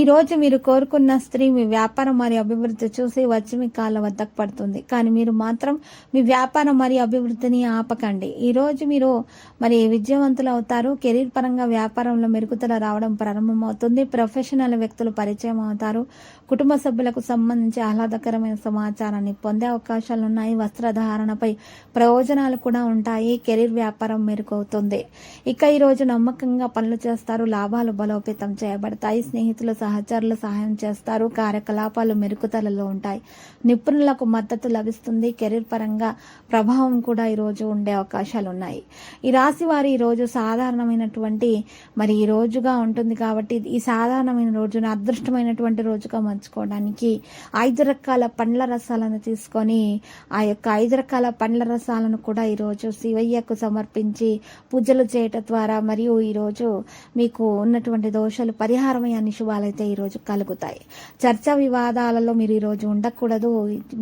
ఈరోజు మీరు కోరుకున్న స్త్రీ మీ వ్యాపారం మరియు అభివృద్ధి చూసి వచ్చి మీ కాళ్ళ వద్దకు పడుతుంది. కానీ మీరు మాత్రం మీ వ్యాపారం మరియు అభివృద్ధిని ఆపకండి. ఈరోజు మీరు మరి విజయవంతులు అవుతారు. కెరీర్ పరంగా వ్యాపారంలో మెరుగుదల రావడం ప్రారంభమవుతుంది. ప్రొఫెషనల్ వ్యక్తులు పరిచయం అవుతారు. కుటుంబ సభ్యులకు సంబంధించి ఆహ్లాదకరమైన సమాచారాన్ని పొందే అవకాశాలు ఉన్నాయి. వస్త్రధారణపై ప్రయోజనాలు కూడా ఉంటాయి. కెరీర్ వ్యాపారం మెరుగవుతుంది. ఇక ఈరోజు నమ్మకంగా పనులు చేస్తారు. లాభాలు బలోపేతం చేయబడతాయి. స్నేహితులు సహచరులు సహాయం చేస్తారు. కార్యకలాపాలు మెరుగుదలలో ఉంటాయి. నిపుణులకు మద్దతు లభిస్తుంది. కెరీర్ పరంగా ప్రభావం కూడా ఈరోజు ఉండే అవకాశాలు ఉన్నాయి. ఈ రాశి వారు ఈ రోజు సాధారణమైనటువంటి మరి ఈ రోజుగా ఉంటుంది కాబట్టి ఈ సాధారణమైన రోజును అదృష్టమైనటువంటి రోజుగా మంచుకోవడానికి ఐదు రకాల పండ్ల రసాలను తీసుకొని ఆ యొక్క ఐదు రకాల పండ్ల రసాలను కూడా ఈరోజు శివయ్యకు సమర్పించి పూజలు చేయటం ద్వారా మరియు ఈరోజు మీకు ఉన్నటువంటి దోషాలు పరిహారమయ్యే అయితే ఈరోజు కలుగుతాయి. చర్చ వివాదాలలో మీరు ఈరోజు ఉండకూడదు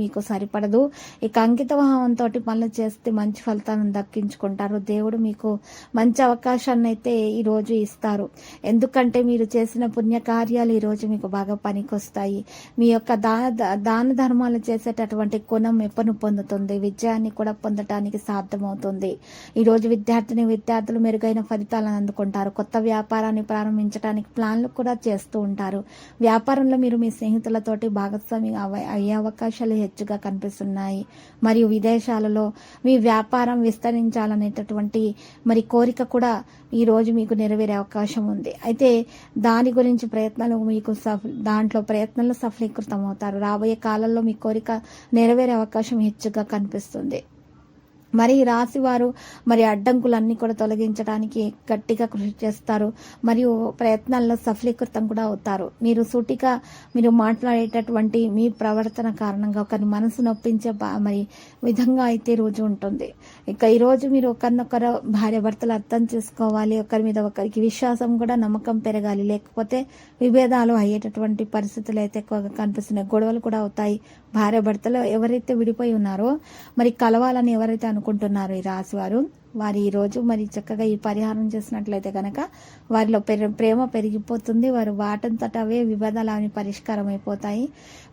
మీకు సరిపడదు. ఇక అంకిత భావంతో పనులు చేస్తే మంచి ఫలితాలను దక్కించుకుంటారు. దేవుడు మీకు మంచి అవకాశాన్ని అయితే ఈరోజు ఇస్తారు. ఎందుకంటే మీరు చేసిన పుణ్యకార్యాలు ఈరోజు మీకు బాగా పనికొస్తాయి. మీ యొక్క దాన దాన ధర్మాలు చేసేటటువంటి గుణం ఎప్పను పొందుతుంది. విజయాన్ని కూడా పొందటానికి సాధ్యమవుతుంది. ఈరోజు విద్యార్థిని విద్యార్థులు మెరుగైన ఫలితాలను అందుకుంటారు. కొత్త వ్యాపారాన్ని ప్రారంభించడానికి ప్లాన్లు కూడా చేస్తూ ఉంటారు. వ్యాపారంలో మీరు మీ స్నేహితులతోటి భాగస్వామి అయ్యే అవకాశాలు హెచ్చుగా కనిపిస్తున్నాయి. మరియు విదేశాలలో మీ వ్యాపారం విస్తరించాలనేటటువంటి మరి కోరిక కూడా ఈరోజు మీకు నెరవేరే అవకాశం ఉంది. అయితే దాని గురించి ప్రయత్నాలు మీకు సఫ దాంట్లో ప్రయత్నాలు సఫలీకృతం అవుతారు రాబోయే కాలంలో మీ కోరిక నెరవేరే అవకాశం హెచ్చుగా కనిపిస్తుంది. మరి రాశివారు వారు మరి అడ్డంకులన్నీ కూడా తొలగించడానికి గట్టిగా కృషి చేస్తారు. మరియు ప్రయత్నాల్లో సఫలీకృతం కూడా అవుతారు. మీరు సూటిగా మీరు మాట్లాడేటటువంటి మీ ప్రవర్తన కారణంగా ఒకరి మనసు నొప్పించే బా- మరి విధంగా అయితే రోజు ఉంటుంది. ఇక ఈరోజు మీరు ఒకరినొకరు భార్య భర్తలు అర్థం చేసుకోవాలి. ఒకరి మీద ఒకరికి విశ్వాసం కూడా నమ్మకం పెరగాలి. లేకపోతే విభేదాలు అయ్యేటటువంటి పరిస్థితులు అయితే ఎక్కువగా కనిపిస్తున్నాయి. గొడవలు కూడా అవుతాయి. భార్య భర్తలు ఎవరైతే విడిపోయి ఉన్నారో మరి కలవాలని ఎవరైతే అనుకుంటున్నారు ఈ రాశివారు. వారు వారి ఈరోజు మరి చక్కగా ఈ పరిహారం చేసినట్లయితే కనుక వారిలో ప్రేమ పెరిగిపోతుంది. వారు వాటంతట అవే వివాదాలు అవి పరిష్కారం అయిపోతాయి.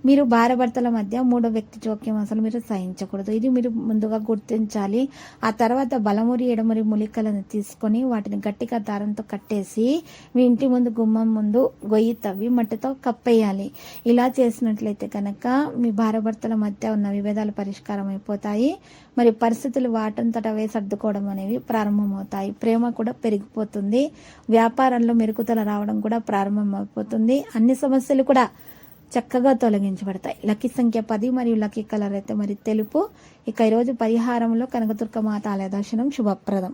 మీరు భార్యభర్తల మధ్య మూడో వ్యక్తి జోక్యం అసలు మీరు సహించకూడదు. ఇది మీరు ముందుగా గుర్తించాలి. ఆ తర్వాత బలమురి ఎడమురి మూలికలను తీసుకొని వాటిని గట్టిగా దారంతో కట్టేసి మీ ఇంటి ముందు గుమ్మం ముందు గొయ్యి తవ్వి మట్టితో కప్పేయాలి. ఇలా చేసినట్లయితే కనుక మీ భార్యభర్తల మధ్య ఉన్న విభేదాలు పరిష్కారం అయిపోతాయి. మరి పరిస్థితులు వాటంతట అవే సర్దుకోవడం అనేవి ప్రారంభమవుతాయి. ప్రేమ కూడా పెరిగిపోతుంది. వ్యాపారంలో మెరుగుదల రావడం కూడా ప్రారంభమైపోతుంది అన్ని సమస్యలు కూడా చక్కగా తొలగించబడతాయి. లక్కీ సంఖ్య పది మరియు లక్కీ కలర్ అయితే మరి తెలుపు. ఇక ఈరోజు పరిహారంలో కనకదుర్గ మాత ఆలయ దర్శనం శుభప్రదం.